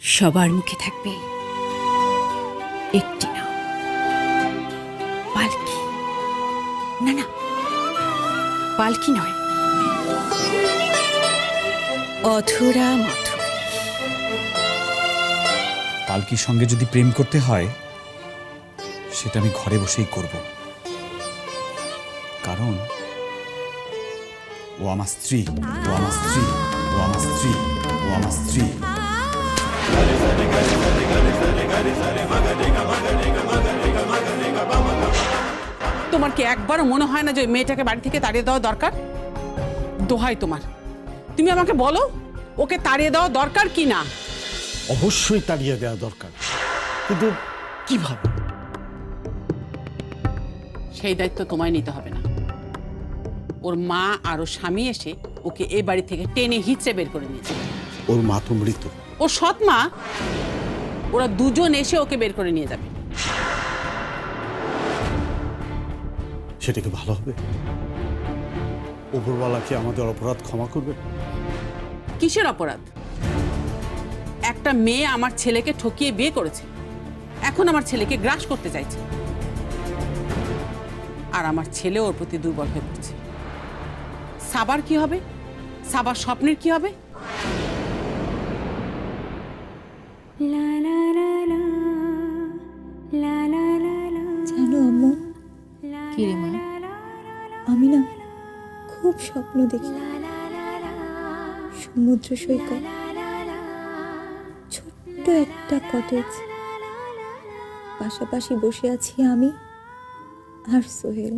সবার মুখে থাকবে একটি নাম। পালকি। না না, পালকি নয়। অধুরা মধুর। পালকির সঙ্গে যদি প্রেম করতে হয়, সেটা আমি ঘরে বসেই করব। কারণ ও আমার স্ত্রী ও আমার স্ত্রী ও আমার স্ত্রী ও আমার স্ত্রী। তোমার কি একবারও মনে হয় না যে ওই মেয়েটাকে বাড়ি থেকে তাড়িয়ে দেওয়া দরকার? দোহাই তোমার। তুমি আমাকে বলো ওকে তাড়িয়ে দেওয়া দরকার কি না? অবশ্যই তাড়িয়ে দেওয়া দরকার। কিন্তু কীভাবে? সেই দায়িত্ব তোমায় নিতে হবে না। ওর মা আর ওর স্বামী এসে ওকে এ বাড়ি থেকে টেনে হিচড়ে বের করে নিয়েছে। ওর মা তো মৃত। ওর সৎ মা ওরা দুজন এসে ওকে বের করে নিয়ে যাবে। সেটা কি ভালো হবে? ওপরওয়ালা কি আমাদের অপরাধ ক্ষমা করবে? কিসের অপরাধ? একটা মেয়ে আমার ছেলেকে ঠকিয়ে বিয়ে করেছে এখন আমার ছেলেকে গ্রাস করতে চাইছে। আর আমার ছেলে ওর প্রতি দুর্বল হয়ে পড়ছে। সাবার কি হবে সাবার স্বপ্নের কি হবে জানো আম্মু কি রে মা আমি না খুব স্বপ্ন দেখি সমুদ্র সৈকত ছোট্ট একটা কটেজ পাশাপাশি বসে আছি আমি আর সোহেল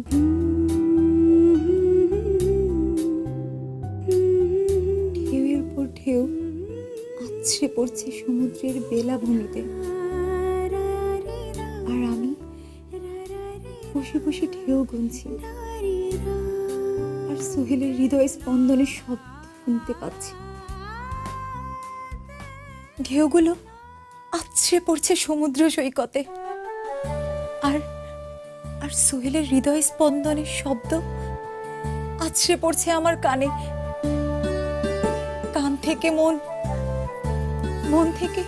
আছড়ে পড়ছে সমুদ্রের বেলাভূমিতে। আর আমি বসে বসে ঢেউ গুনছি। আর সোহেলের হৃদয় স্পন্দনের শব্দ শুনতে পাচ্ছি। ঢেউগুলো আছড়ে পড়ছে সমুদ্র সৈকতে। আর আর সোহেলের হৃদয় স্পন্দনের শব্দ আছড়ে পড়ছে আমার কানে। কান থেকে মন মন থেকে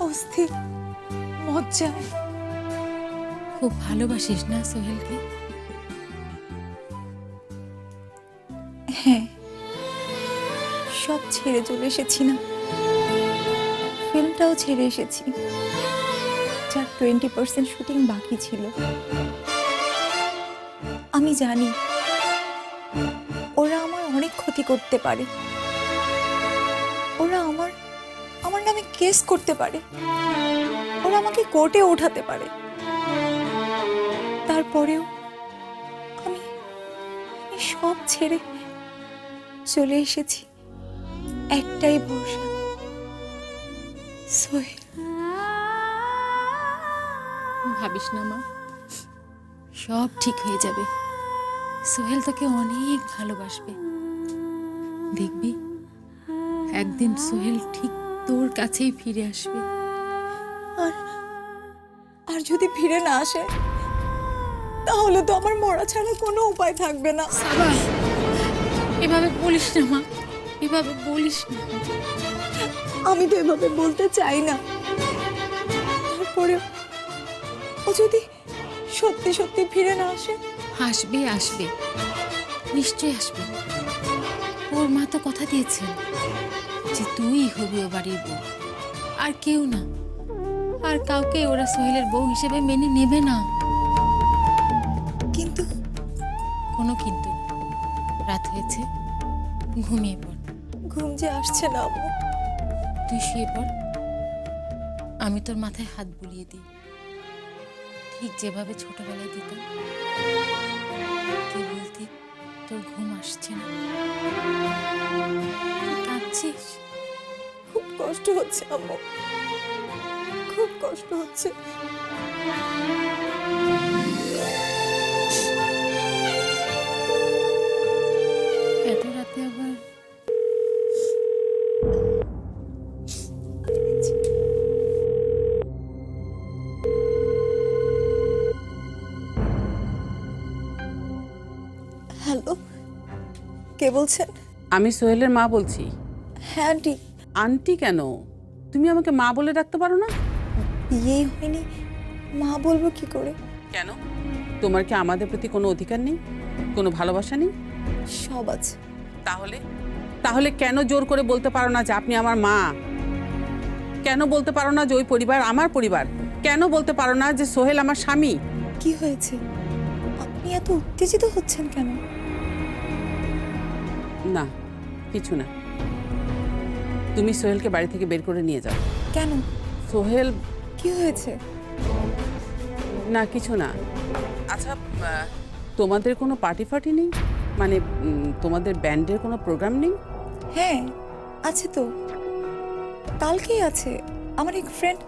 অস্থির মজ্জায়। খুব ভালোবাসিস না সোহেলকে? হ্যাঁ সব ছেড়ে চলে এসেছি না। ফিল্মটাও ছেড়ে এসেছি। যার টোয়েন্টি পার্সেন্ট শুটিং বাকি ছিল। আমি জানি ওরা আমার অনেক ক্ষতি করতে পারে। কেস করতে পারে। ওরা আমাকে কোর্টে ওঠাতে পারে। তারপরেও আমি সব ছেড়ে চলে এসেছি। একটাই ভরসা। সোহেল। ভাবিস না মা, সব ঠিক হয়ে যাবে। সোহেল তোকে অনেক ভালোবাসবে। দেখবি, একদিন সোহেল ঠিক তোর কাছেই ফিরে আসবে। আর আর যদি ফিরে না আসে তাহলে তো আমার মরা ছাড়া কোনো উপায় থাকবে না। সাবা এভাবে বলিস না মা এভাবে বলিস না। আমি তো এভাবে বলতে চাই না। তারপরে ও যদি সত্যি সত্যি ফিরে না আসে? আসবে আসবে। নিশ্চয়ই আসবে। ওর মা তো কথা দিয়েছেন। যে তুই হবি ও বাড়ির বউ। আর কেউ না। আর কাউকে ওরা সোহেলের বউ হিসেবে মেনে নেবে না। কিন্তু কোনো কিন্তু রাত হয়েছে ঘুমিয়ে পড়। ঘুম যে আসছে না আম্মু। তুই শুয়ে পড়। আমি তোর মাথায় হাত বুলিয়ে দিই। ঠিক যেভাবে ছোটবেলায় দিতাম তুই বলতি তোর ঘুম আসছে না। কাঁদছিস? খুব কষ্ট হচ্ছে আম্মু। খুব কষ্ট হচ্ছে। বলছেন? আমি সোহেলের মা বলছি। হ্যাঁ আন্টি। আন্টি কেন? তুমি আমাকে মা বলে ডাকতে পারো না? বিয়েই হয়নি। মা বলব কি করে? কেন? তোমার কি আমাদের প্রতি কোনো অধিকার নেই? কোনো ভালোবাসা নেই? সব আছে। তাহলে? তাহলে কেন জোর করে বলতে পারো না যে আপনি আমার মা? কেন বলতে পারো না যে ওই পরিবার আমার পরিবার? কেন বলতে পারো না যে সোহেল আমার স্বামী? কি হয়েছে? আপনি এত উত্তেজিত হচ্ছেন কেন? না কিছু না। তুমি সোহেলকে বাড়ি থেকে বের করে নিয়ে যাও। কেন? সোহেল কি হয়েছে? না কিছু না। আচ্ছা তোমাদের কোনো পার্টি ফার্টি নেই? মানে তোমাদের ব্যান্ডের কোনো প্রোগ্রাম নেই? হ্যাঁ আছে তো। কালকেই আছে। আমার এক ফ্রেন্ড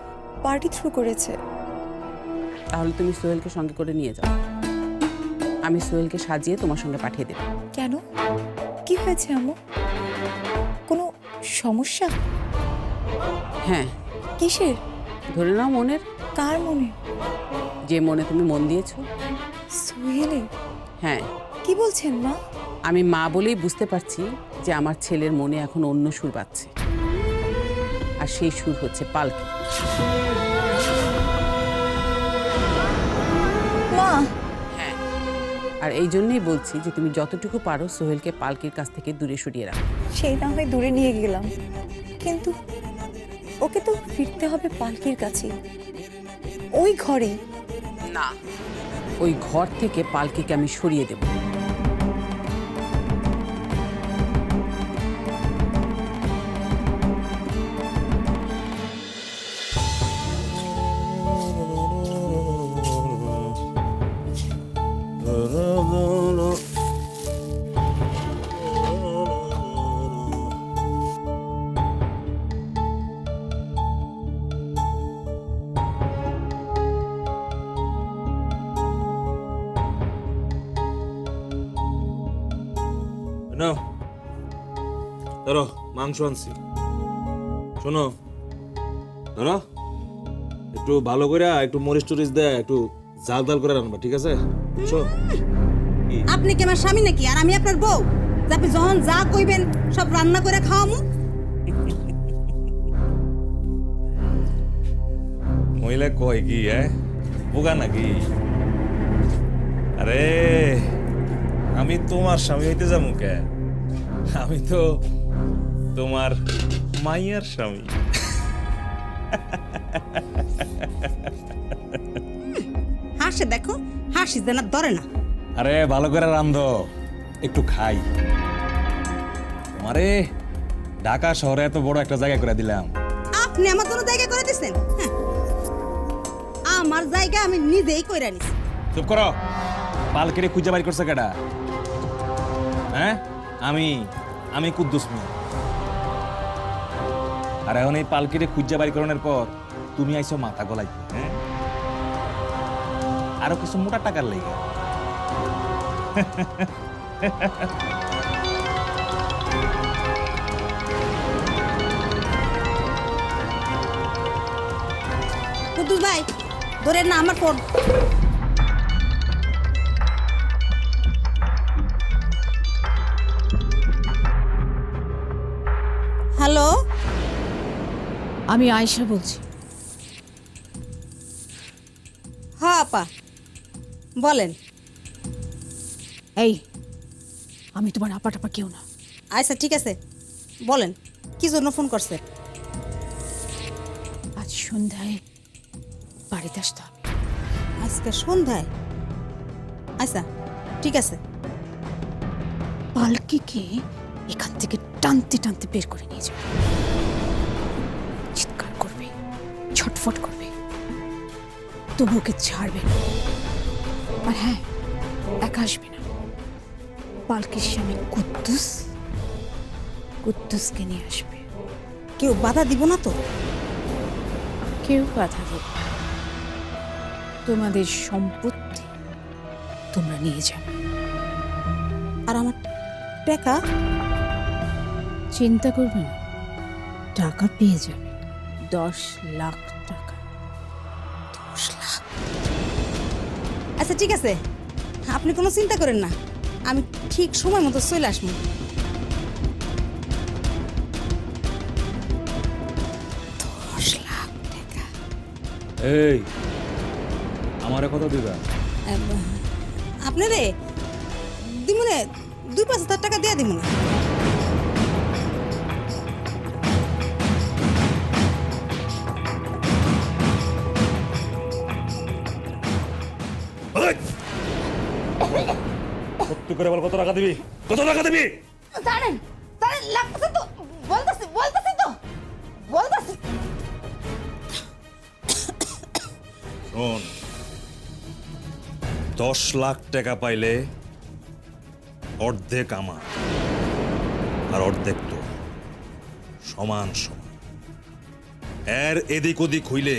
পার্টি থ্রু করেছে। তাহলে তুমি সোহেলকে সঙ্গে করে নিয়ে যাও। আমি সোহেলকে সাজিয়ে তোমার সঙ্গে পাঠিয়ে দেবো। কেন? কি হয়েছে আম্মু? কোনো সমস্যা? হ্যাঁ। কিসের? ধরে নাও মনের। কার মনে যে মনে তুমি মন দিয়েছ। সোহেলে হ্যাঁ। কি বলছেন মা? আমি মা বলেই বুঝতে পারছি যে আমার ছেলের মনে এখন অন্য সুর বাজছে। আর সেই সুর হচ্ছে পালকি। আর এই জন্যই বলছি যে তুমি যতটুকু পারো সোহেলকে পালকির কাছ থেকে দূরে সরিয়ে রাখো। সেই না হয় দূরে নিয়ে গেলাম। কিন্তু ওকে তো ফিরতে হবে পালকির কাছে। ওই ঘরে না ওই ঘর থেকে পালকিকে আমি সরিয়ে দেব। মাংস আনছি। শোনো ধরো একটু ভালো করে একটু মরিচ টরিচ দেয় একটু জাল জাল করে রান্না ঠিক আছে? আপনি কি আমার স্বামী নাকি? আর আমি আপনার বউ? আপনি যখন যা কইবেন সব রান্না করে খাওয়ামু? মহিলা কয় কি হ্যাঁ? বোকা নাকি? আরে আমি তোমার স্বামী হইতে যাব কে? আমি তো তোমার মাইয়ার স্বামী। হাসে দেখো হাসি যেন ধরে না। আরে ভালো করে রান্ধো একটু খাই। তোমারে ঢাকা শহরে এত বড় একটা জায়গা করে দিলাম। আপনি আমার জন্য জায়গা করে দিচ্ছেন হ্যাঁ। আমার জায়গা আমি নিজেই কইরা নিছি। চুপ করো। পালকেরে খুঁজে বাড়ি করছে কেডা? হ্যাঁ? আমি আমি কুদ্দুস মিয়া। আর এখন এই পালকিরে খুঁজে বাড়ি করানোর পর তুমি আইছো মাথা গলাই হ্যাঁ? আরও কিছু মোটা টাকার লেগে। ভাই ধরে না আমার ফোন। হ্যালো? আমি আয়শা বলছি। হ্যাঁ আপা। বলেন। এই আমি তোমার আপা টাপা কেউ না। আচ্ছা ঠিক আছে। বলেন কি জন্য ফোন করছে? আজ সন্ধ্যায় বাড়িতে আসতে হবে। আজকে সন্ধ্যায়? আচ্ছা ঠিক আছে। পালকিকে এখান থেকে টানতে টানতে বের করে নিয়ে যাবে। ছটফট করবে। তবু ওকে ছাড়বে না। আর হ্যাঁ একা আসবে না। পালকির স্বামী কুদ্দুস কুদ্দুসকে নিয়ে আসবে। কেউ বাধা দিব না তো? কেউ বাধা দেবে তোমাদের সম্পত্তি তোমরা নিয়ে যাবে আর আমার টাকা? চিন্তা করবে না। টাকা পেয়ে যাবে। দশ লাখ আচ্ছা ঠিক আছে। আপনি কোনো চিন্তা করেন না। আমি ঠিক সময় মতো চলে আসব। এই আমারে কথা দিবা? আপনি রে দিমুনে দুই পাঁচ হাজার টাকা দিয়ে দিমনে। করে বল কত টাকা দিবি? কত টাকা দিবি? দাঁড়েন দাঁড়েন লাগতেছে তো বলতেছি বলতেছি তো বলতেছি। শোন দশ লাখ টাকা পাইলে অর্ধেক আমার আর অর্ধেক তো সমান সমান। এর এদিক ওদিক হইলে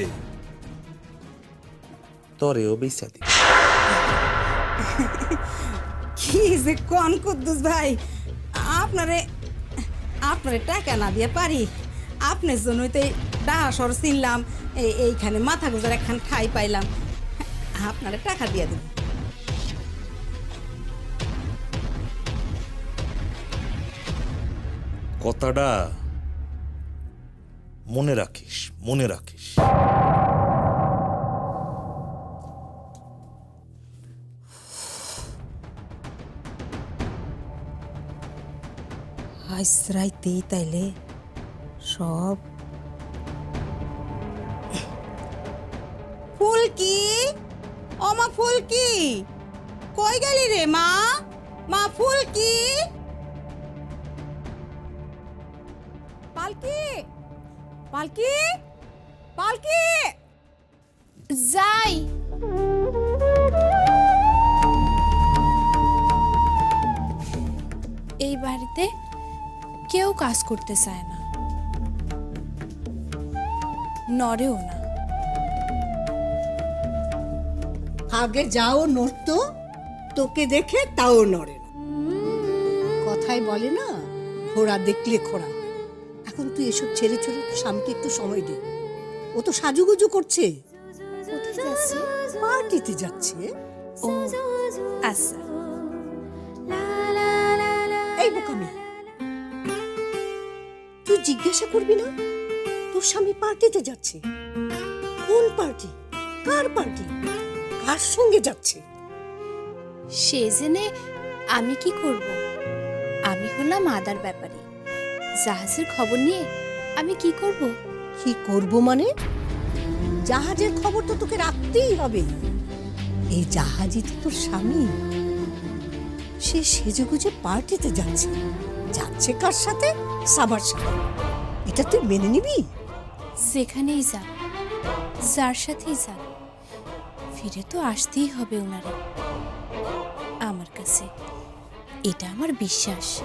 তরেও বেচা দি কি যে কোন কুদ্দুস ভাই? আপনারে আপনারে টাকা না দিয়ে পারি। আপনার জন্যই তো ডাহা সর চিনলাম, এই এইখানে মাথা গুজার একখান ঠাই পাইলাম। আপনারে টাকা দিয়ে দেব। কথাটা মনে রাখিস মনে রাখিস। আজ রাইতেই তাইলে? সব। ফুলকি ও মা ফুলকি কই গেলি রে মা? মা ফুলকি পালকি? পালকি? পালকি? যাই। এই বাড়িতে কেউ কাজ করতে চায় না। নড়েও না। আগে যাও নড়তো তোকে দেখে তাও নড়ে না। কথাই বলে না ঘোড়া দেখলে খোড়া এখন তুই এসব ছেড়ে ছেড়ে স্বামীকে একটু সময় দে। ও তো সাজুগুজু করছে। যাচ্ছে পার্টিতে যাচ্ছে। ও। আচ্ছা। এই বোকামি জিজ্ঞাসা করবি না? তোর স্বামী পার্টিতে যাচ্ছে। কোন পার্টি? কার পার্টি? কার সঙ্গে যাচ্ছে? সে জেনে আমি কি করব? আমি হলাম আদার ব্যাপারে। জাহাজের খবর নিয়ে আমি কি করব? কি করব মানে? জাহাজের খবর তো তোকে রাখতেই হবে। এই জাহাজই তো তোর স্বামী। সে সেজেগুজে পার্টিতে যাচ্ছে। যাচ্ছে কার সাথে? সাবার সাথে। এটা তুই মেনে নিবি? সেখানেই যা। যার সাথেই যান ফিরে তো আসতেই হবে ওনারে আমার কাছে এটা আমার বিশ্বাস।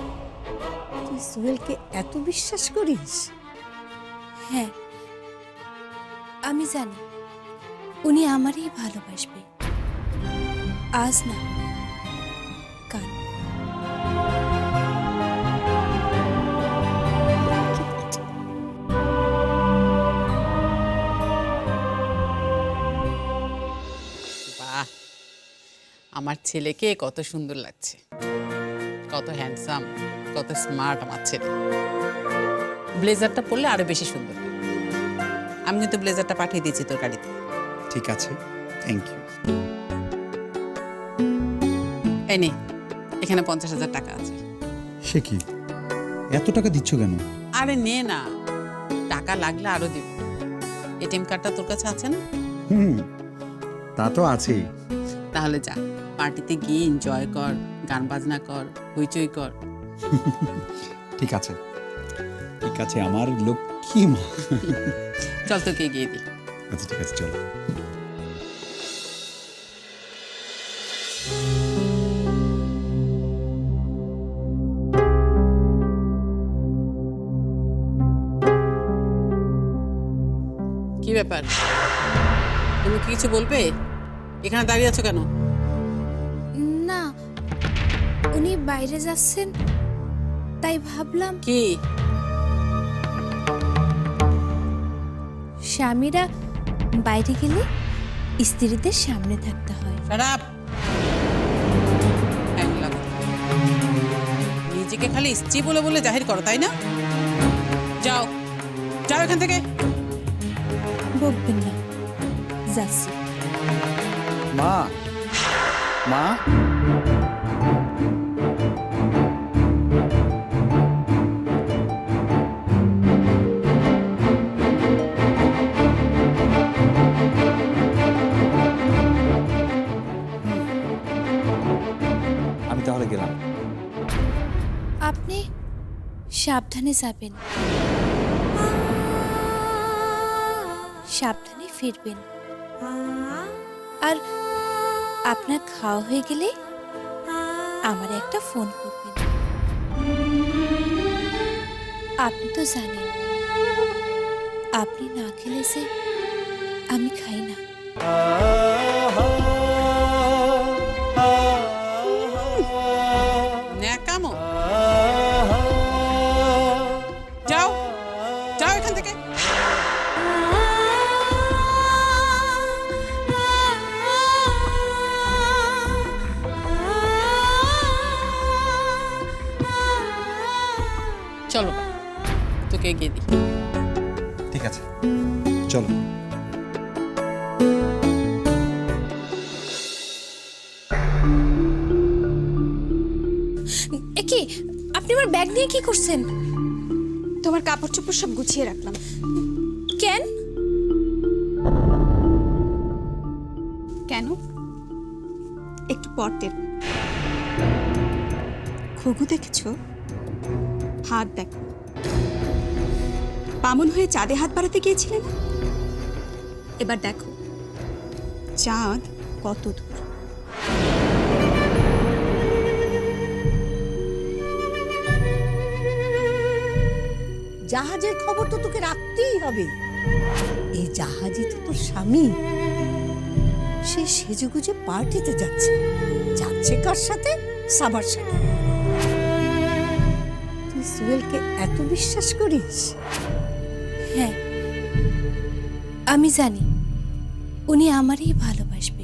তুই সোহেলকে এত বিশ্বাস করিস? হ্যাঁ আমি জানি। উনি আমারই ভালোবাসবে। আজ না আমার ছেলেকে কত সুন্দর লাগছে। কত হ্যান্ডসাম কত স্মার্ট আমার ছেলে। ব্লেজারটা পরলে আরও বেশি সুন্দর। আমি কিন্তু ব্লেজারটা পাঠিয়ে দিয়েছি তোর গাড়িতে। ঠিক আছে থ্যাংক ইউ এই নে এখানে পঞ্চাশ হাজার টাকা আছে। সে কি? এত টাকা দিচ্ছ কেন? আরে নে না টাকা লাগলে আরও দিব। এটিএম কার্ডটা তোর কাছে আছে না? হুম তা তো আছেই। তাহলে যা। পার্টিতে গিয়ে এনজয় কর গান বাজনা কর হইচই কর। ঠিক আছে। ঠিক আছে আমার লক্ষ্মী মা। চল তোকে গিয়ে দিই। আচ্ছা ঠিক আছে চলো। কি ব্যাপার? তুমি কি কিছু বলবে? এখানে দাঁড়িয়ে আছো কেন? উনি বাইরে যাচ্ছেন তাই ভাবলাম কি? স্বামীরা বাইরে গেলে স্ত্রীদের সামনে থাকতে হয়। খারাপ নিজেকে খালি স্ত্রী বলে বলে জাহির করো তাই না? যাও যাও এখান থেকে। বকবেন না যাচ্ছি। মা মা? সাবধানে যাবেন। সাবধানে ফিরবেন। আর আপনার খাওয়া হয়ে গেলে আমার একটা ফোন করবেন। আপনি তো জানেন, আপনি না খেলে যে আমি খাই না। চলো। কি আপনি আমার ব্যাগ নিয়ে কি করছেন? তোমার কাপড় চোপড় সব গুছিয়ে রাখলাম। কেন? কেন? একটু পর টের। খঘু দেখেছ? হাত দেখো। বামন হয়ে চাঁদে হাত বাড়াতে গিয়েছিলেন? এবার দেখো, চাঁদ কত দূর। জাহাজের খবর তো তোকে রাখতেই হবে। এই জাহাজে তো তোর স্বামী। সে সেজেগুজে পার্টিতে যাচ্ছে। যাচ্ছে কার সাথে? সাবার সাথে। তুই সোহেলকে এত বিশ্বাস করিস? হ্যাঁ। আমি জানি উনি আমারই ভালোবাসবে।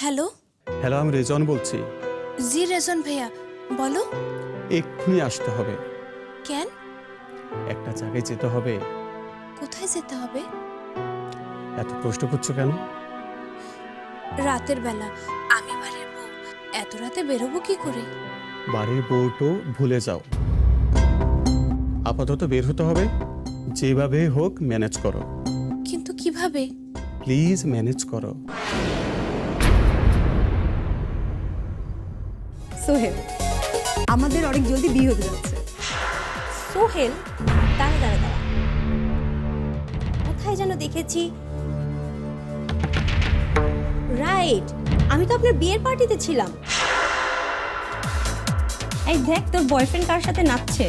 হ্যালো? হ্যালো আমি রেজন বলছি। জি রেজন ভাইয়া বলো। এক্ষুনি আসতে হবে। কেন? একটা জায়গায় যেতে হবে। কোথায় যেতে হবে? এত প্রশ্ন করছ কেন? রাতের বেলা। আমি বাড়ির বউ। এত রাতে বেরোবো কি করে? বাড়ির বউটো ভুলে যাও। আপাতত বের হতে হবে। যেভাবে হোক ম্যানেজ করো। কিন্তু কীভাবে? প্লিজ ম্যানেজ করো। সোহেল আমাদের অনেক জলদি বিয়ে হতে যাচ্ছে। সোহেল দাঁড়া দাঁড়া দাঁড়া। কোথায় যেন দেখেছি? রাইট আমি তো আপনার বিয়ের পার্টিতে ছিলাম। এই দেখ, তোর বয়ফ্রেন্ড কার সাথে নাচছে?